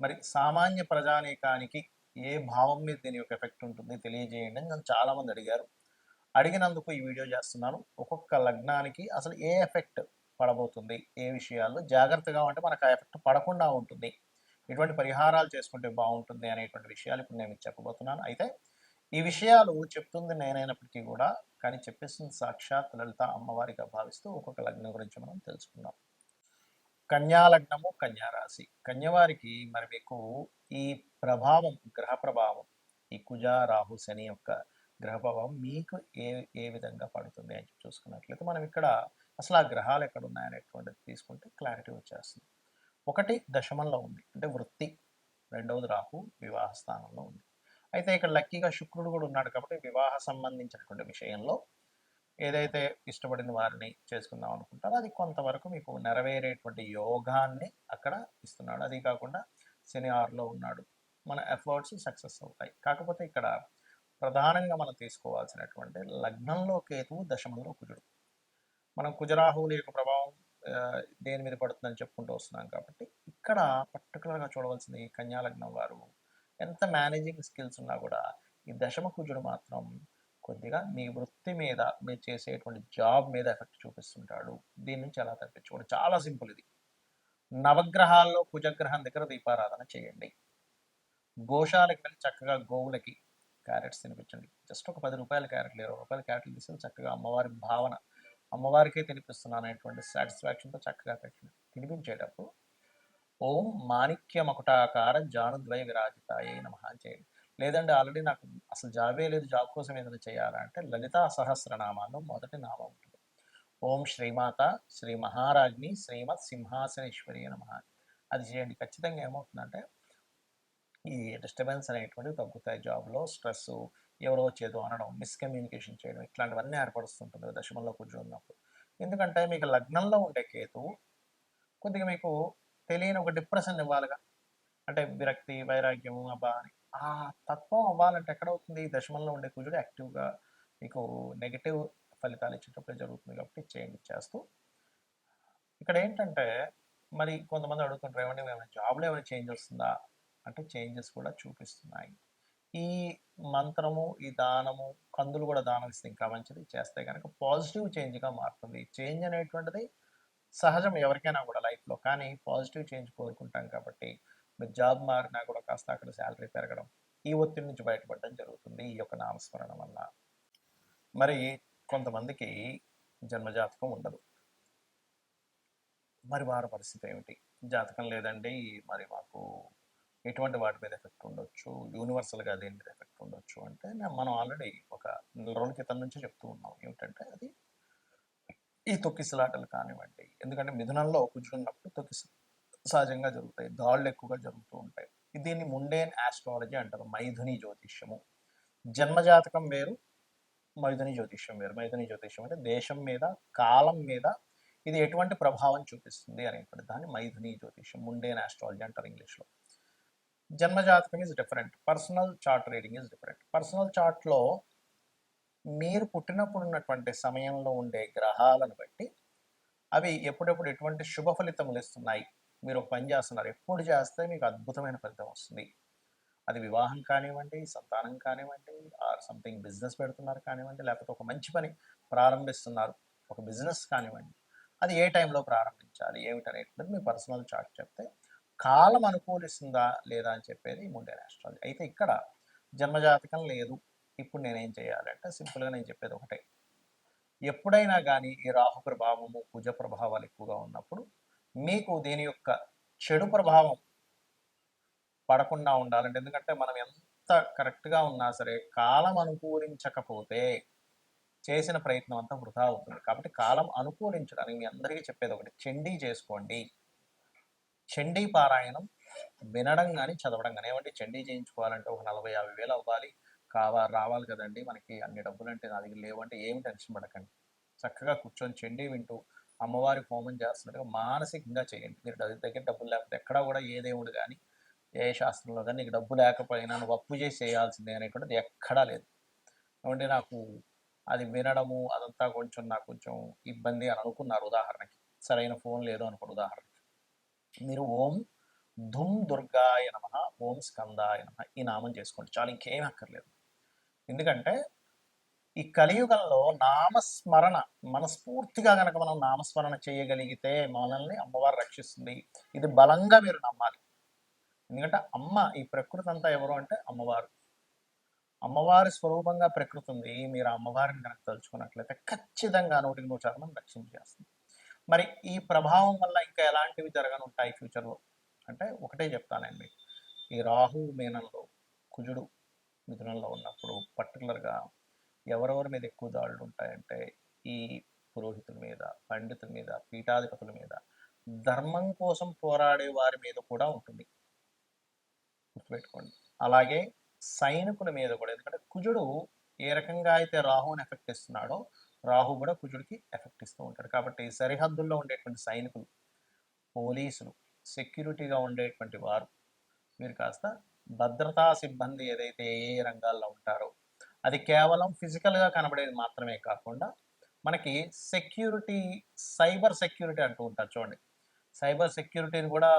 మరి సామాన్య ప్రజానీకానికి ఏ భావం మీద దీని యొక్క ఎఫెక్ట్ ఉంటుంది తెలియజేయండి అని నన్ను చాలా మంది అడిగారు. అడిగినందుకు ఈ వీడియో చేస్తున్నాను. ఒక్కొక్క లగ్నానికి అసలు ఏ ఎఫెక్ట్ పడబోతుంది? ఏ విషయాల్లో? జాగ్రత్తగా ఉంటే మనకు ఆ ఎఫెక్ట్ పడకుండా ఉంటుంది. ఎటువంటి పరిహారాలు చేసుకుంటే బాగుంటుంది అనేటువంటి విషయాలు ఇప్పుడు నేను చెప్పబోతున్నాను. అయితే ఈ విషయాలు చెప్తుంది నేనైనప్పటికీ కూడా కానీ చెప్పేస్తుంది సాక్షాత్ లలిత అమ్మవారిగా భావిస్తూ ఒక్కొక్క లగ్నం గురించి మనం తెలుసుకుందాం. కన్యాలగ్నము కన్యారాశి. కన్యవారికి మరి మీకు ఈ ప్రభావం గ్రహ ప్రభావం ఈ కుజ రాహు శని యొక్క గ్రహ ప్రభావం మీకు ఏ ఏ విధంగా పడుతుంది అని చూసుకున్నట్లయితే మనం ఇక్కడ అసలు ఆ గ్రహాలు ఎక్కడ ఉన్నాయనేటువంటిది తీసుకుంటే క్లారిటీ వచ్చేస్తుంది. ఒకటి దశమంలో ఉంది. అంటే వృత్తి. రెండవది రాహు వివాహ స్థానంలో ఉంది. అయితే ఇక్కడ లక్కీగా శుక్రుడు కూడా ఉన్నాడు కాబట్టి వివాహ సంబంధించినటువంటి విషయంలో ఏదైతే ఇష్టపడిన వారిని చేసుకుందాం అనుకుంటారో అది కొంతవరకు మీకు నెరవేరేటువంటి యోగాన్ని అక్కడ ఇస్తున్నాడు. అది కాకుండా శని ఆరులో ఉన్నాడు. మన ఎఫర్ట్స్ సక్సెస్ అవుతాయి. కాకపోతే ఇక్కడ ప్రధానంగా మనం తీసుకోవాల్సినటువంటి లగ్నంలో కేతువు దశమంలో కుజుడు. మనం కుజరాహువుల యొక్క ప్రభావం దేని మీద పడుతుందని చెప్పుకుంటూ వస్తున్నాం కాబట్టి ఇక్కడ పర్టికులర్గా చూడవలసింది ఈ కన్యా లగ్నం వారు. ఎంత మేనేజింగ్ స్కిల్స్ ఉన్నా కూడా ఈ దశమ కుజుడు మాత్రం కొద్దిగా మీ వృత్తి మీద మీరు చేసేటువంటి జాబ్ మీద ఎఫెక్ట్ చూపిస్తుంటాడు. దీని నుంచి ఎలా తప్పించుకోండి? చాలా సింపుల్ ఇది. నవగ్రహాల్లో కుజగ్రహం దగ్గర దీపారాధన చేయండి. గోశాలకు వెళ్ళి చక్కగా గోవులకి క్యారెట్స్ తినిపించండి. జస్ట్ ఒక పది రూపాయల క్యారెట్లు ఇరవై రూపాయల క్యారెట్లు తీసుకొని చక్కగా అమ్మవారి భావన అమ్మవారికే తినిపిస్తున్నాను అనేటువంటి సాటిస్ఫాక్షన్తో చక్కగా పెట్టండి. తినిపించేటప్పుడు ఓం మాణిక్య మకుటాకార జానుద్వయ విరాజితాయ నమ చేయండి. లేదంటే ఆల్రెడీ నాకు అసలు జాబే లేదు జాబ్ కోసం ఏదైనా చేయాలంటే లలితా సహస్రనామాల్లో మొదటి నామం ఉంటుంది. ఓం శ్రీమాత శ్రీ మహారాజ్ని శ్రీమత్ సింహాసనేశ్వరి నమ. అది చేయండి. ఖచ్చితంగా ఏమవుతుందంటే ఈ డిస్టర్బెన్స్ అనేటువంటివి తగ్గుతాయి. జాబ్లో స్ట్రెస్ ఎవరో చేదో అనడం మిస్కమ్యూనికేషన్ చేయడం ఇట్లాంటివన్నీ ఏర్పడుస్తుంటుంది దశమంలో కూర్చొని ఉన్నప్పుడు ఎందుకంటే మీకు లగ్నంలో ఉండే కేతువు కొద్దిగా మీకు తెలియని ఒక డిప్రెషన్ ఇవ్వాలిగా అంటే విరక్తి వైరాగ్యము అబ్బా అని. ఆ తత్వం అవ్వాలంటే ఎక్కడ అవుతుంది ఈ దశమంలో ఉండే కుజుడు యాక్టివ్గా మీకు నెగిటివ్ ఫలితాలు ఇచ్చేటప్పుడే జరుగుతుంది కాబట్టి చేయండి చేస్తూ ఇక్కడ ఏంటంటే మరి కొంతమంది అడుగుతుంటారు ఏమైనా ఏమైనా జాబ్లో ఏమైనా చేంజ్ వస్తుందా? అంటే చేంజెస్ కూడా చూపిస్తున్నాయి. ఈ మంత్రము ఈ దానము కందులు కూడా దానం ఇస్తే ఇంకా మంచిది. చేస్తే కనుక పాజిటివ్ చేంజ్గా మారుతుంది. చేంజ్ అనేటువంటిది సహజం ఎవరికైనా కూడా లైఫ్లో. కానీ పాజిటివ్ చేంజ్ కోరుకుంటాం కాబట్టి మీరు జాబ్ మారినా కూడా కాస్త అక్కడ శాలరీ పెరగడం ఈ ఒత్తిడి నుంచి బయటపడడం జరుగుతుంది ఈ యొక్క నామస్మరణ వల్ల. మరి కొంతమందికి జన్మజాతకం ఉండదు. మరి వారి పరిస్థితి ఏమిటి? జాతకం లేదండి మరి మాకు ఎటువంటి వాటి మీద ఎఫెక్ట్ ఉండొచ్చు? యూనివర్సల్గా దేని మీద ఎఫెక్ట్ ఉండొచ్చు? అంటే మనం ఆల్రెడీ ఒక నెల రోజుల క్రితం నుంచే చెప్తూ ఉన్నాం. ఏమిటంటే అది ఈ తొక్కిసలాటలు కానివ్వండి. ఎందుకంటే మిథునంలో కూర్చున్నప్పుడు తొక్కిసలు. సహజంగా జరుగుతాయి. దాళ్ళు ఎక్కువగా జరుగుతూ ఉంటాయి. దీన్ని ముండేన్ ఆస్ట్రాలజీ అంటారు. మైథుని జ్యోతిష్యము. జన్మజాతకం వేరు మైథుని జ్యోతిష్యం వేరు. మైథుని జ్యోతిష్యం అంటే దేశం మీద కాలం మీద ఇది ఎటువంటి ప్రభావం చూపిస్తుంది అనేటువంటి దాన్ని మైథుని జ్యోతిష్యం ముండేన్ ఆస్ట్రాలజీ అంటారు ఇంగ్లీష్లో. జన్మజాతకం is different personal chart reading is different personal చార్ట్లో మీరు పుట్టినప్పుడు ఉన్నటువంటి సమయంలో ఉండే గ్రహాలను బట్టి అవి ఎప్పుడెప్పుడు ఎటువంటి శుభ ఫలితములు ఇస్తున్నాయి? మీరు ఒక పని చేస్తున్నారు. ఎప్పుడు చేస్తే మీకు అద్భుతమైన ఫలితం వస్తుంది. అది వివాహం కానివ్వండి సంతానం కానివ్వండి ఆర్ సంథింగ్ బిజినెస్ పెడుతున్నారు కానివ్వండి లేకపోతే ఒక మంచి పని ప్రారంభిస్తున్నారు ఒక బిజినెస్ కానివ్వండి అది ఏ టైంలో ప్రారంభించాలి ఏమిటనేటువంటిది మీ పర్సనల్ చార్ట్ చెప్తే కాలం అనుకూలిస్తుందా లేదా అని చెప్పేది ముండేన్ ఆస్ట్రాలజీ అయితే ఇక్కడ జన్మజాతకం లేదు. ఇప్పుడు నేనేం చేయాలంటే సింపుల్గా నేను చెప్పేది ఒకటే. ఎప్పుడైనా కానీ ఈ రాహు ప్రభావము కుజ ప్రభావాలు ఎక్కువగా ఉన్నప్పుడు మీకు దీని యొక్క చెడు ప్రభావం పడకుండా ఉండాలంటే ఎందుకంటే మనం ఎంత కరెక్ట్గా ఉన్నా సరే కాలం అనుకూలించకపోతే చేసిన ప్రయత్నం అంతా వృధా అవుతుంది. కాబట్టి కాలం అనుకూలించడానికి మీ అందరికీ చెప్పేది ఒకటి. చండీ చేసుకోండి. చండీ పారాయణం వినడం కానీ చదవడం కానీ ఏమంటే చండీ చేయించుకోవాలంటే ఒక నలభై యాభై వేలు అవ్వాలి. కావా రావాలి కదండి మనకి. అన్ని డబ్బులు అంటే నా దగ్గర లేవంటే ఏమి టెన్షన్ పడకండి. చక్కగా కూర్చొని చండీ వింటూ అమ్మవారి హోమం చేస్తున్నట్టుగా మానసికంగా చేయండి. మీరు దగ్గర దగ్గర డబ్బులు లేకపోతే ఎక్కడా కూడా ఏ దేవుడు కానీ ఏ శాస్త్రంలో కానీ నీకు డబ్బు లేకపోయినా నువ్వు అప్పు చేసి చేయాల్సిందే అనేటువంటిది ఎక్కడా లేదు. ఏమంటే నాకు అది వినడము అదంతా కొంచెం నాకు కొంచెం ఇబ్బంది అని అనుకున్నారు ఉదాహరణకి. సరైన ఫోన్ లేదు అనుకోండి ఉదాహరణకి. మీరు ఓం ధుమ్ దుర్గాయ నమ ఓం స్కందాయ నమ ఈ నామం చేసుకోండి. చాలా ఇంకేం అక్కర్లేదు. ఎందుకంటే ఈ కలియుగంలో నామస్మరణ మనస్ఫూర్తిగా గనక మనం నామస్మరణ చేయగలిగితే మనల్ని అమ్మవారు రక్షిస్తుంది. ఇది బలంగా మీరు నమ్మాలి. ఎందుకంటే అమ్మ ఈ ప్రకృతి అంతా ఎవరు అంటే అమ్మవారు. అమ్మవారి స్వరూపంగా ప్రకృతి ఉంది. మీరు అమ్మవారిని కనుక తలుచుకున్నట్లయితే ఖచ్చితంగా నూటికి నూట శాతం రక్షించేస్తుంది మరి ఈ ప్రభావం వల్ల ఇంకా ఎలాంటివి జరగనుంటాయి ఫ్యూచర్లో? అంటే ఒకటే చెప్తానండి. ఈ రాహు మీనంలో కుజుడు మిథునంలో ఉన్నప్పుడు పర్టికులర్గా ఎవరెవరి మీద ఎక్కువ దాడులు ఉంటాయంటే ఈ పురోహితుల మీద పండితుల మీద పీఠాధిపతుల మీద. ధర్మం కోసం పోరాడే వారి మీద కూడా ఉంటుంది. గుర్తుపెట్టుకోండి. అలాగే సైనికుల మీద కూడా. ఎందుకంటే కుజుడు ఏ రకంగా అయితే రాహుని ఎఫెక్ట్ ఇస్తున్నాడో రాహు కూడా కుజుడికి ఎఫెక్ట్ ఇస్తూ ఉంటాడు. కాబట్టి సరిహద్దుల్లో ఉండేటువంటి సైనికులు పోలీసులు సెక్యూరిటీగా ఉండేటువంటి వారు మీరు కాస్త భద్రతా సిబ్బంది ఏదైతే ఏ ఏ రంగాల్లో ఉంటారో అది కేవలం ఫిజికల్గా కనబడేది మాత్రమే కాకుండా మనకి సెక్యూరిటీ సైబర్ సెక్యూరిటీ అంటూ ఉంటారు చూడండి. సైబర్ సెక్యూరిటీని కూడా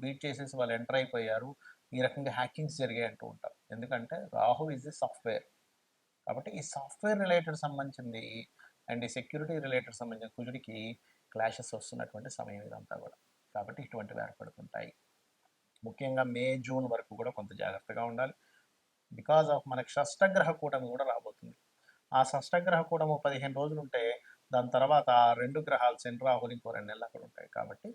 బీట్ చేసేసి వాళ్ళు ఎంటర్ అయిపోయారు. ఈ రకంగా హ్యాకింగ్స్ జరిగాయి అంటూ ఉంటారు. ఎందుకంటే రాహు ఈజ్ ది సాఫ్ట్వేర్ కాబట్టి ఈ సాఫ్ట్వేర్ రిలేటెడ్ సంబంధించింది అండ్ ఈ సెక్యూరిటీ రిలేటెడ్ సంబంధించిన కుజుడికి క్లాషెస్ వస్తున్నటువంటి సమయం ఇదంతా కూడా. కాబట్టి ఇటువంటివి ఏర్పడుతుంటాయి. ముఖ్యంగా మే జూన్ వరకు కూడా కొంత జాగ్రత్తగా ఉండాలి. బికాజ్ ఆఫ్ మనకి షష్టగ్రహ కూటమి కూడా రాబోతుంది. ఆ షష్టగ్రహ కూటము పదిహేను రోజులు ఉంటే దాని తర్వాత ఆ రెండు గ్రహాలు శని రాహులు ఇంకో రెండు నెలలు అక్కడ ఉంటాయి. కాబట్టి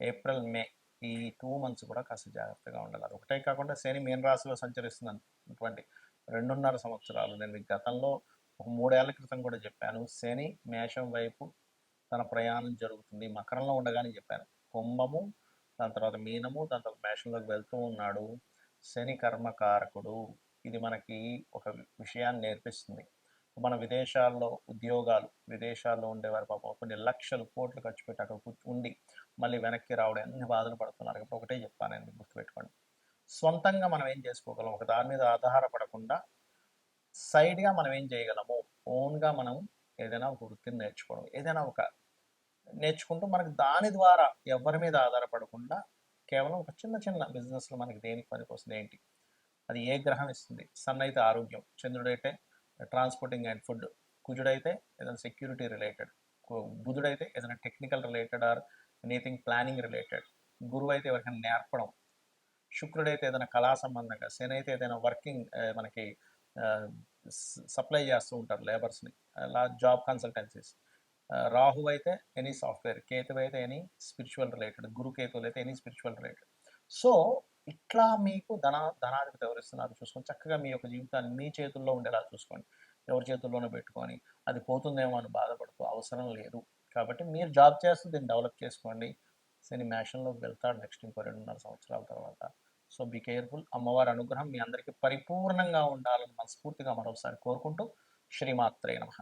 ఏప్రిల్ మే ఈ టూ మంత్స్ కూడా కాస్త జాగ్రత్తగా ఉండాలి. అది ఒకటే కాకుండా శని మీన రాశిలో సంచరిస్తున్నటువంటి రెండున్నర సంవత్సరాలు. నేను గతంలో ఒక మూడేళ్ళ క్రితం కూడా చెప్పాను. శని మేషం వైపు తన ప్రయాణం జరుగుతుంది. మకరంలో ఉండగానే చెప్పాను. కుంభము దాని తర్వాత మీనము దాని తర్వాత మేషంలోకి వెళ్తూ ఉన్నాడు. శని కర్మకారకుడు. ఇది మనకి ఒక విషయాన్ని నేర్పిస్తుంది. మన విదేశాల్లో ఉద్యోగాలు విదేశాల్లో ఉండేవారు పాపం కొన్ని లక్షలు కోట్లు ఖర్చు పెట్టి అక్కడ కూర్చు- ఉండి మళ్ళీ వెనక్కి రావడం అన్ని బాధలు పడుతున్నారు. కాబట్టి ఒకటే చెప్తాను నేను గుర్తుపెట్టుకోండి. సొంతంగా మనం ఏం చేసుకోగలం? ఒక దాని మీద ఆధారపడకుండా సైడ్గా మనం ఏం చేయగలము? ఓన్గా మనం ఏదైనా ఒక వృత్తిని నేర్చుకోవడం. ఏదైనా ఒక నేర్చుకుంటూ మనకి దాని ద్వారా ఎవరి మీద ఆధారపడకుండా కేవలం ఒక చిన్న చిన్న బిజినెస్లో మనకి దేనికి పనికొస్తుంది ఏంటి? అది ఏ గ్రహం ఇస్తుంది? సన్ అయితే ఆరోగ్యం చంద్రుడైతే ట్రాన్స్పోర్టింగ్ అండ్ ఫుడ్ కుజుడైతే ఏదైనా సెక్యూరిటీ రిలేటెడ్ బుధుడైతే ఏదైనా technical related or anything planning related గురువు అయితే ఎవరికైనా నేర్పడం శుక్రుడైతే ఏదైనా కళా సంబంధంగా శని అయితే ఏదైనా వర్కింగ్ మనకి సప్లై చేస్తూ ఉంటారు లేబర్స్ని అలా జాబ్ కన్సల్టెన్సీస్ రాహు అయితే ఎనీ సాఫ్ట్వేర్ కేతు అయితే ఎనీ స్పిరిచువల్ రిలేటెడ్ గురు కేతువులు అయితే ఎనీ స్పిరిచువల్ రిలేటెడ్ సో ఇట్లా మీకు ధన ధనాధిపతి ఎవరిస్తున్నారు చూసుకొని చక్కగా మీ యొక్క జీవితాన్ని మీ చేతుల్లో ఉండేలా చూసుకోండి. ఎవరి చేతుల్లోనే పెట్టుకొని అది పోతుందేమో అని బాధపడుతూ అవసరం లేదు. కాబట్టి మీరు జాబ్ చేస్తూ దీన్ని డెవలప్ చేసుకోండి. శని మ్యాషన్లోకి వెళ్తాడు నెక్స్ట్ ఇంకో రెండున్నర సంవత్సరాల తర్వాత. So be careful. అమ్మవారి అనుగ్రహం మీ అందరికీ పరిపూర్ణంగా ఉండాలని మనస్ఫూర్తిగా మరోసారి కోరుకుంటూ శ్రీమాత్రే నమ.